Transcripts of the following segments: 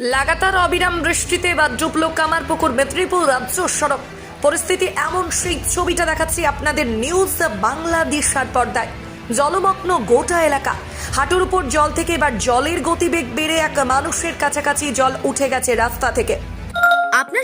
লাগাতার অবিরাম বৃষ্টিতে বা ডুবলো কামারপুকুর, মেদিনীপুর রাজ্য সড়ক। পরিস্থিতি এমন, সেই ছবিটা দেখাচ্ছি আপনাদের নিউজ বাংলাদেশার পর্দায়। জলমগ্ন গোটা এলাকা। হাঁটুর উপর জল থেকে এবার জলের গতিবেগ বেড়ে এক মানুষের কাছাকাছি জল উঠে গেছে রাস্তা থেকে।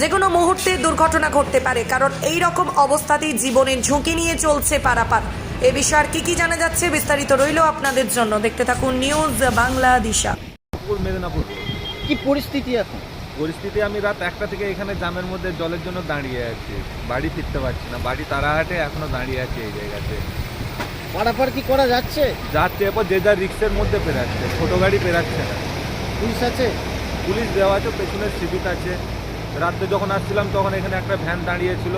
যে কোনো মুহূর্তে দুর্ঘটনা ঘটতে পারে কারণ এই রকম অবস্থাতেই জীবনের ঝুঁকি নিয়ে চলছে পারাপার। এ বিষয়ে আর কি কি জানা যাচ্ছে বিস্তারিত রইল আপনাদের জন্য। দেখতে থাকুন নিউজ বাংলা দিশা পুর মেদিনীপুর। কি পরিস্থিতি এখন? পরিস্থিতি আমি রাত একটা থেকে এখানে জামের মধ্যে জলের জন্য দাঁড়িয়ে আছি। বাড়ি ফিরতে পারছি না। বাড়ি তারাহাটে এখনও দাঁড়িয়ে আছি এই জায়গাতে। পারাপার কি করা যাচ্ছে? যাচ্ছে এরপর যে যার রিক্সের মধ্যে পেরাচ্ছে ছোটো গাড়ি পেরাচ্ছে না। পুলিশ আছে? পুলিশ দেওয়া আছে পেছনে সিভিক আছে। রাত্রে যখন আসছিলাম তখন এখানে একটা ভ্যান দাঁড়িয়েছিল।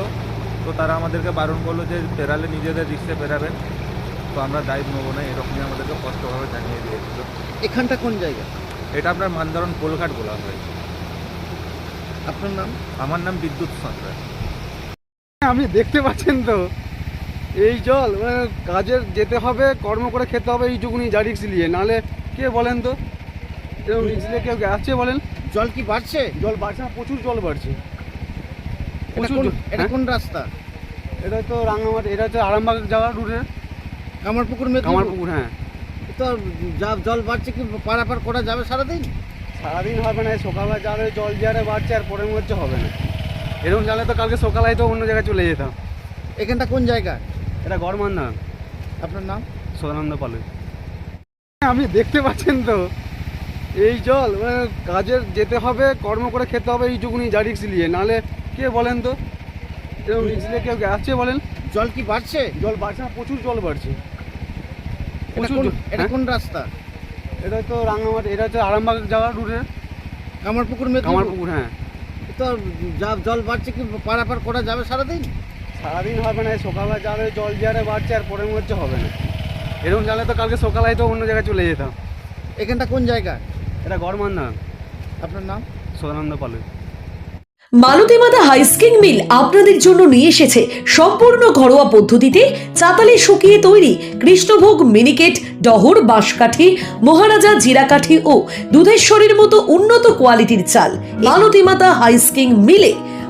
তো তারা আমাদেরকে বারণ করল যে পেরালে নিজেদের রিক্সে পেরাবেন। তো আমরা দায়িত্ব নেব না এরকমই আমাদেরকে স্পষ্টভাবে জানিয়ে দিয়েছিল। এখানটা কোন জায়গা? এটা আপনার মানধরণ কোলঘাট বলা হয়। আপনার নাম? আমার নাম বিদ্যুৎ সন্ত্রাস আপনি দেখতে পাচ্ছেন তো এই জল মানে কাজের যেতে হবে কর্ম করে খেতে হবে এইটুকুনি যা রিক্স নিয়ে। নাহলে কে বলেন তো? এরকম রিক্স নিয়ে কেউ আছে বলেন? জল কি বাড়ছে? জল বাড়ছে না প্রচুর জল বাড়ছে। এটা প্রচুর কোন এটা হ্যাঁ? কোন রাস্তা? এটা তো রাঙামাটি এটা হচ্ছে আরামবাগ যাওয়ার রুটে কামারপুকুর কামারপুকুর হ্যাঁ। তো যা জল বাড়ছে কি পারাপার করা যাবে সারাদিন? সারাদিন হবে না সকালবেলা জালে জল জারে বাড়ছে আর পরের মধ্যে হবে না। এরকম জালে তো কালকে সকালে তো অন্য জায়গায় চলে যেতাম। এখানটা কোন জায়গা? এটা গড়মান্না আপনার নাম? সদানন্দ পালু আপনি দেখতে পাচ্ছেন তো। এই জল মানে কাজের যেতে হবে কর্ম করে খেতে হবে এইটুকুনি যা রিক্স নিয়ে। নাহলে কে বলেন তো? এরকম রিক্স নিয়ে কেউ আছে বলেন। জল কি বাড়ছে? জল বাড়ছে না প্রচুর জল বাড়ছে। এটা প্রচুর কোন এটা হ্যাঁ? কোন রাস্তা? এটা তো রাঙামাটি এটা হচ্ছে আরামবাগ যাওয়ার রুটে কামারপুকুর কামারপুকুর হ্যাঁ। তো যা জল বাড়ছে কি পারাপার করা যাবে সারাদিন? সারাদিন হবে না সকালবেলা জালে জল জারে বাড়ছে আর পরের মধ্যে হবে না। এরকম জালে তো কালকে সকালে তো অন্য জায়গায় চলে যেতাম। এখানটা কোন জায়গা? এটা গড়মান্না আপনার নাম? সদানন্দ পালু। মালতীমাতা হাইস্কিং মিল আপনাদের জন্য নিয়ে এসেছে সম্পূর্ণ ঘরোয়া পদ্ধতিতে চাতালে শুকিয়ে তৈরি কৃষ্ণভোগ মিনিকেট ডহর বাঁশকাঠি মহারাজা জিরাকাঠি ও দুধেশ্বরীর মতো উন্নত কোয়ালিটির চাল। মালতী মাতা হাইস্কিং মিলে